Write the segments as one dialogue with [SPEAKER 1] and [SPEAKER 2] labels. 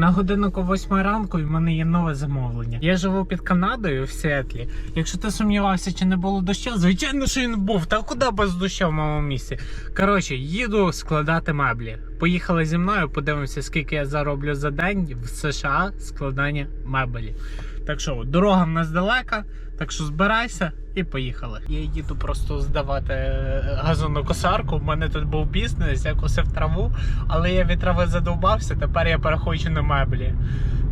[SPEAKER 1] На годинку 8 ранку в мене є нове замовлення. Я живу під Канадою в Сіетлі. Якщо ти сумнівався, чи не було дощу, звичайно, що він був. Та куди без дощу в моєму місці? Коротше, їду складати меблі. Поїхали зі мною, подивимося, скільки я зароблю за день в США складання меблів. Так що дорога в нас далека, так що збирайся і поїхали. Я їду просто здавати е, газонокосарку. У мене тут був бізнес, я косив траву, але я від трави задовбався, тепер я переходжу на меблі.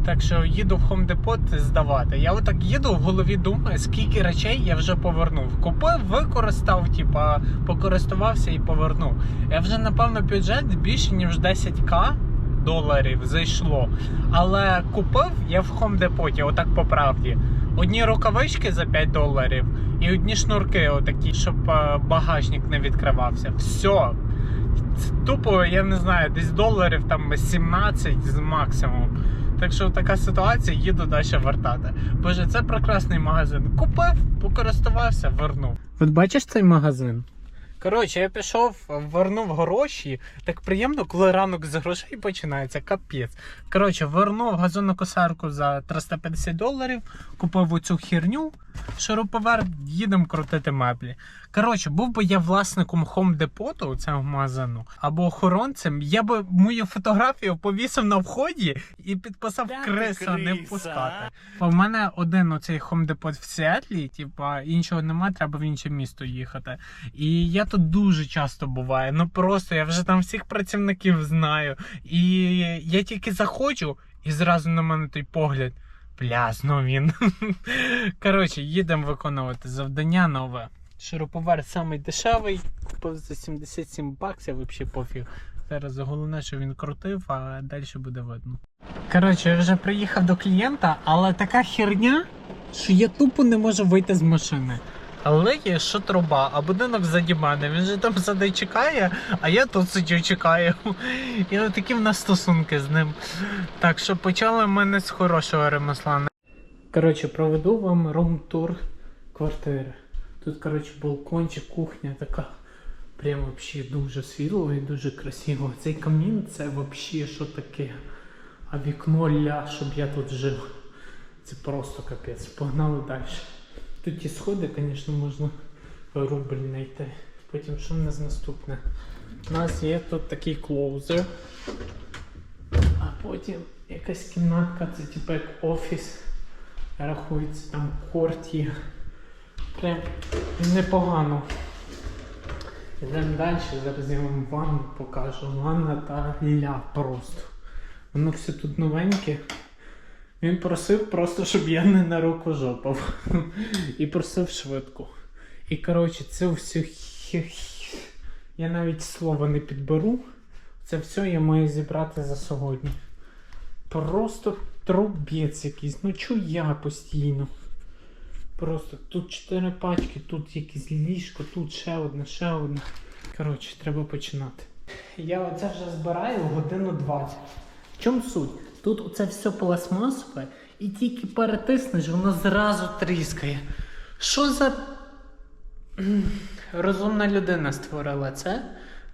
[SPEAKER 1] Так що їду в Home Depot здавати. Я отак їду в голові думаю, скільки речей я вже повернув. Купив, використав, типа покористувався і повернув. Я вже напевно бюджет більше ніж 10к доларів зайшло. Але купив я в Depot, отак по правді. Одні рукавички за 5 доларів і одні шнурки, отакі, щоб е, багажник не відкривався. Все. Тупо, я не знаю, десь доларів там 17 з максимум. Так що така ситуація, їду далі вертати. Боже, це прекрасний магазин. Купив, покористувався, вернув. От бачиш цей магазин? Коротше, я пішов, вернув гроші. Так приємно, коли ранок з грошей починається, капець. Коротше, вернув газонокосарку за 350 доларів, купив оцю херню, шуруповерт, їдемо крутити меблі. Коротше, був би я власником Home Depot, цього магазину, або охоронцем, я би мою фотографію повісив на вході і підписав
[SPEAKER 2] Та
[SPEAKER 1] криса не впускати. У мене один оцей Home Depot в Сіетлі, типа іншого немає, треба в інше місто їхати. І я тут дуже часто буваю. Ну просто я вже там всіх працівників знаю. І я тільки заходжу, і зразу на мене той погляд. Бля, він. Коротше, їдемо виконувати завдання нове. Шуруповерт самий дешевий, купив за 77 баксів, взагалі пофіг. Зараз головне, що він крутив, а далі буде видно. Коротше, я вже приїхав до клієнта, але така херня, що я тупо не можу вийти з машини. Але є що труба, а будинок ззаді мене. Він же там сидить чекає, а я тут сидю чекаю. І от такі в нас стосунки з ним. Так що почали ми з хорошого ремесла. Коротше, проведу вам рум-тур квартири. Тут, коротше, балкончик, кухня така. Прям вообще дуже світло і дуже красиво. Цей камін це вообще що таке. А вікно ля, щоб я тут жив. Це просто капець. Погнали далі. Тут ті сходи, звісно, можна рубль знайти. Потім що в нас наступне? У нас є тут такий клоузер. А потім якась кімнатка, це типу як офіс. Рахується там корт є. Прям непогано. Йдемо далі, зараз я вам ванну покажу. Ванна та ля просто. Воно все тут новеньке. Він просив просто, щоб я не на руку жопав. І просив швидко. І коротше, це все я навіть слова не підберу. Це все я маю зібрати за сьогодні. Просто трубець якийсь. Ну чу я постійно. Просто тут чотири пачки, тут якесь ліжко, тут ще одне, ще одне. Коротше, треба починати. Я оце вже збираю годину 20. В чому суть? Тут оце все пластмасове, і тільки перетиснеш, воно зразу тріскає. Що за розумна людина створила це?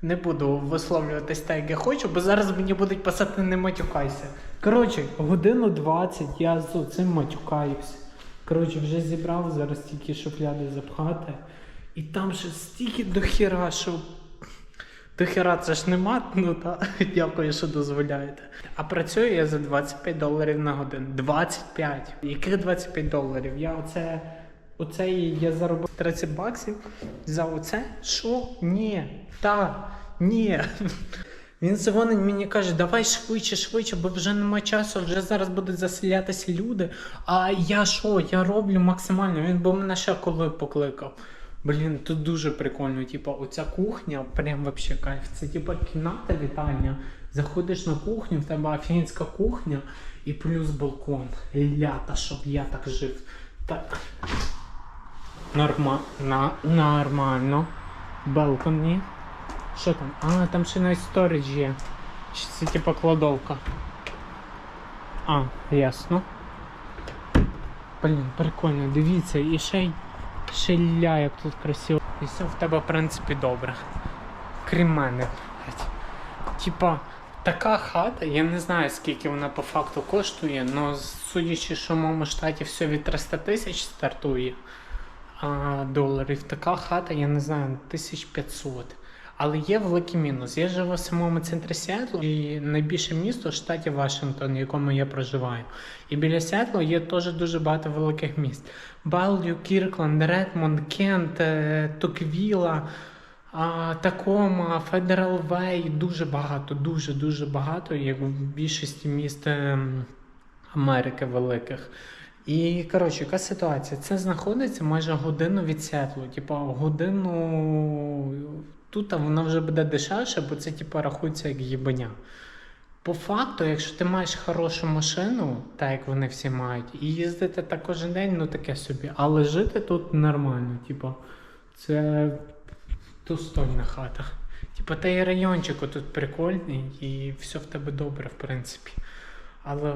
[SPEAKER 1] Не буду висловлюватись так, як я хочу, бо зараз мені будуть писати не матюкайся. Коротше, годину 20 я з цим матюкаюсь. Коротше, вже зібрав зараз тільки шуфляди запхати. І там ще стільки до хіра, що. До хіра це ж нема, ну та дякую, що дозволяєте. А працюю я за 25 доларів на годину. 25. Яких 25 доларів? Я оце. Оце я заробив 30 баксів за оце? Що? Ні. Та, ні. Він дзвонить мені каже, давай швидше, швидше, бо вже нема часу, вже зараз будуть заселятися люди. А я що? Я роблю максимально. Він бо мене ще коли покликав. Блін, тут дуже прикольно. Типа, оця кухня, прям вообще кайф. Це типа кімната вітальня. Заходиш на кухню, в тебе офігенська кухня і плюс балкон. Лята, щоб я так жив. Так. Норма... На... Нормально. Балконі. Що там? А, там ще навіть сторідж є. Це типа кладовка. А, ясно. Блін, прикольно, дивіться, і ще й ще як тут красиво. І все в тебе, в принципі, добре. Крім мене. блядь. Типа, Така хата, я не знаю скільки вона по факту коштує, але судячи, що в моєму штаті все від 300 тисяч стартує а, доларів, така хата, я не знаю, 1500. Але є великий мінус. Я живу в самому центрі Сіетлу, і найбільше місто в штаті Вашингтон, в якому я проживаю. І біля Сіетлу є теж дуже багато великих міст: Белдю, Кіркланд, Редмонд, Кент, е, Токвіла. Такома, Федерал Вей, дуже багато, дуже дуже багато, як в більшості міст ем, Америки великих. І коротше, яка ситуація? Це знаходиться майже годину від Сетлу. Типу, годину тут воно вже буде дешевше, бо це типу, рахується як їбаня. По факту, якщо ти маєш хорошу машину, так як вони всі мають, і їздити так кожен день, ну таке собі. Але жити тут нормально, типу, це достойна хата. Типа, та й райончик тут прикольний, і все в тебе добре, в принципі. Але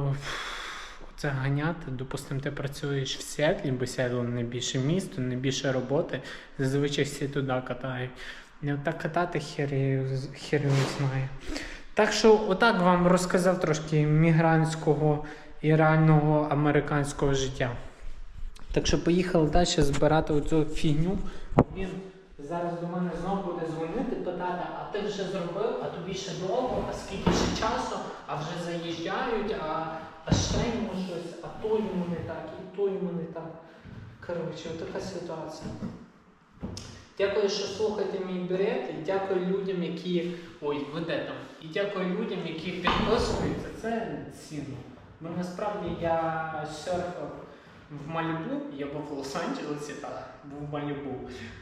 [SPEAKER 1] це ганяти, допустимо, ти працюєш в Сіетлі, бо Сіетл найбільше місто, найбільше роботи. Зазвичай всі туди катають. І отак катати хер, його- знає. Так що, отак вам розказав трошки мігрантського і реального американського життя. Так що поїхали далі збирати оцю фігню. Він зараз до мене знову буде дзвонити, питати, а ти вже зробив, а тобі ще довго, а скільки ще часу, а вже заїжджають, а, а ще йому щось, а то йому не так, і то йому не так. Коротше, така ситуація. Дякую, що слухаєте мій бред, і дякую людям, які. Ой, ви де там? І дякую людям, які підписуються. Це цінно. Бо насправді я серфав в Малібу, я був в Лос-Анджелесі, так, був в Малібу.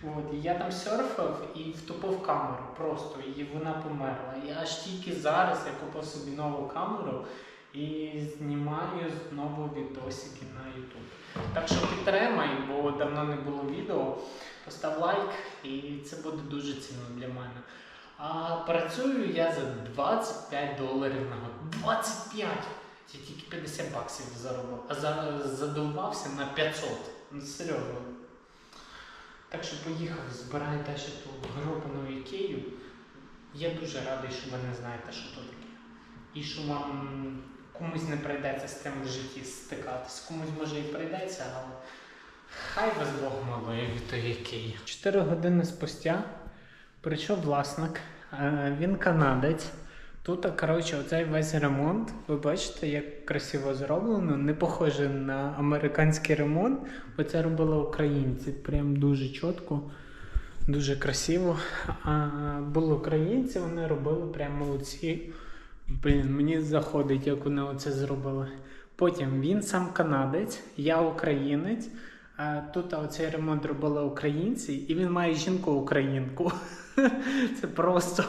[SPEAKER 1] От, і я там серфав і втопив камеру просто, і вона померла. І аж тільки зараз я купив собі нову камеру і знімаю знову відосики на YouTube. Так що підтримай, бо давно не було відео. Постав лайк, і це буде дуже цінно для мене. А працюю я за 25 доларів на годину. 25! Я тільки 50 баксів заробив, а за, задовбався на 500. Ну, серйозно. Так що поїхав, збираю далі ту гробану ікею. Я дуже радий, що ви не знаєте, що то таке. І що вам комусь не прийдеться з тим в житті стикатись. Комусь може і прийдеться, але хай вас Бог від тої ікеї. Чотири години спустя прийшов власник, е, він канадець. Тут, коротше, оцей весь ремонт, ви бачите, як красиво зроблено, не похоже на американський ремонт, бо це робили українці. Прям дуже чітко, дуже красиво. А були українці, вони робили прям молодці. Блін, мені заходить, як вони оце зробили. Потім він сам канадець, я українець. Тут оцей ремонт робили українці, і він має жінку-українку. Це просто.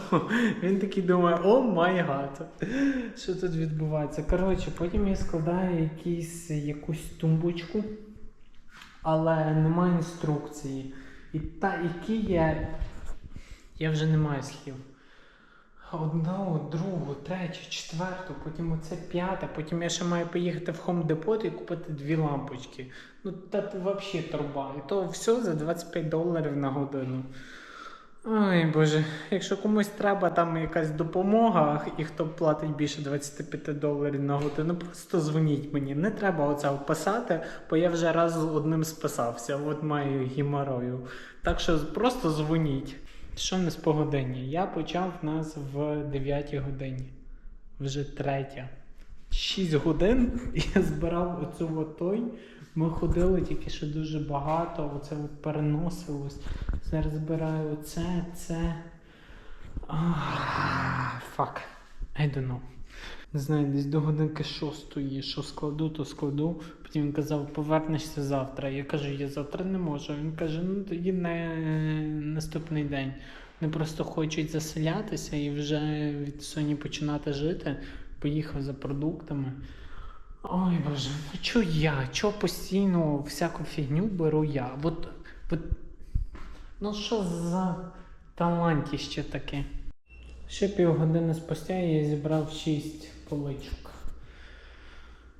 [SPEAKER 1] Він такий думає, о май гад. Що тут відбувається? Коротше, потім я складаю якісь, якусь тумбочку, але немає інструкції. І та, які є. Я вже не маю слів. Одну, другу, третю, четверту, потім оце п'яте, потім я ще маю поїхати в Home Depot і купити дві лампочки. Ну, та взагалі труба. І то все за 25 доларів на годину. Ой Боже, якщо комусь треба там якась допомога, і хто платить більше 25 доларів на годину, просто дзвоніть мені. Не треба оце писати, бо я вже раз одним списався, от маю геморою. Так що просто дзвоніть. Що не з погодинні? Я почав в нас в 9 годині. Вже третя. 6 годин я збирав оцю от той. Ми ходили тільки що дуже багато, оце от переносилось. Зараз збираю оце, це. Фак. I don't know. Не знаю, десь до годинки шостої, що складу, то складу. Потім він казав, повернешся завтра. Я кажу, я завтра не можу. Він каже, ну тоді на наступний день. Вони просто хочуть заселятися і вже від сьогодні починати жити. Поїхав за продуктами. Ой боже, ну чо я? Чо постійно всяку фігню беру я? От, от, ну що за талантіще таке? Ще півгодини спустя я зібрав 6 поличок.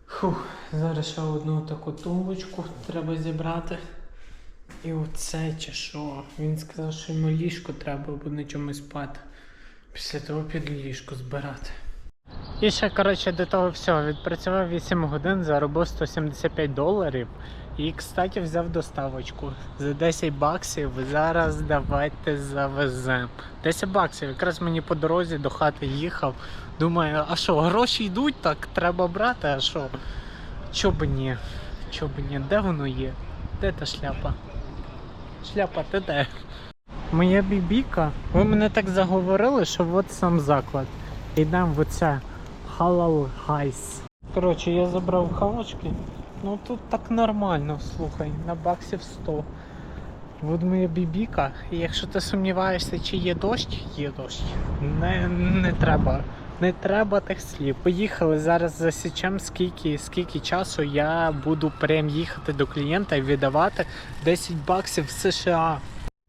[SPEAKER 1] Фух, зараз ще одну таку тумбочку треба зібрати. І оце чи що? Він сказав, що йому ліжко треба, на чомусь спати. Після того піду ліжко збирати. І ще, коротше, до того всього відпрацював 8 годин, заробив 175 доларів. І, кстати, взяв доставочку за 10 баксів. Зараз давайте завеземо. 10 баксів. Якраз мені по дорозі до хати їхав. Думаю, а що, гроші йдуть, так треба брати, а що? Чо б ні? Чо б ні? Де воно є? Де та шляпа? Шляпа, ти де? Моя бібіка. Ви мене так заговорили, що от сам заклад. Йдемо в оце Halal Гайс. Коротше, я забрав хавочки. Ну тут так нормально, слухай, на баксів 100. От моя бібіка. І якщо ти сумніваєшся, чи є дощ, є дощ. Не, не треба. Не треба тих слів. Поїхали зараз засічемо, скільки, скільки часу я буду прям їхати до клієнта і віддавати 10 баксів в США.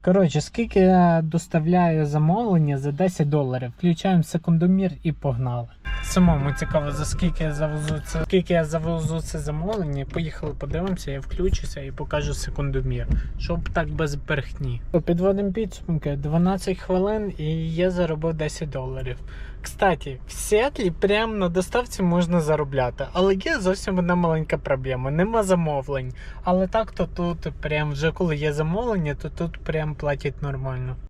[SPEAKER 1] Коротше, скільки я доставляю замовлення за 10 доларів. Включаємо секундомір і погнали. Самому цікаво, за скільки я завезу це, скільки я завезу це замовлення. Поїхали, подивимося, я включуся і покажу секундомір, щоб так без брехні. Підводимо підсумки 12 хвилин і я заробив 10 доларів. Кстати, в Сіетлі прямо на доставці можна заробляти, але є зовсім одна маленька проблема. Нема замовлень. Але так то тут прям вже коли є замовлення, то тут прям платять нормально.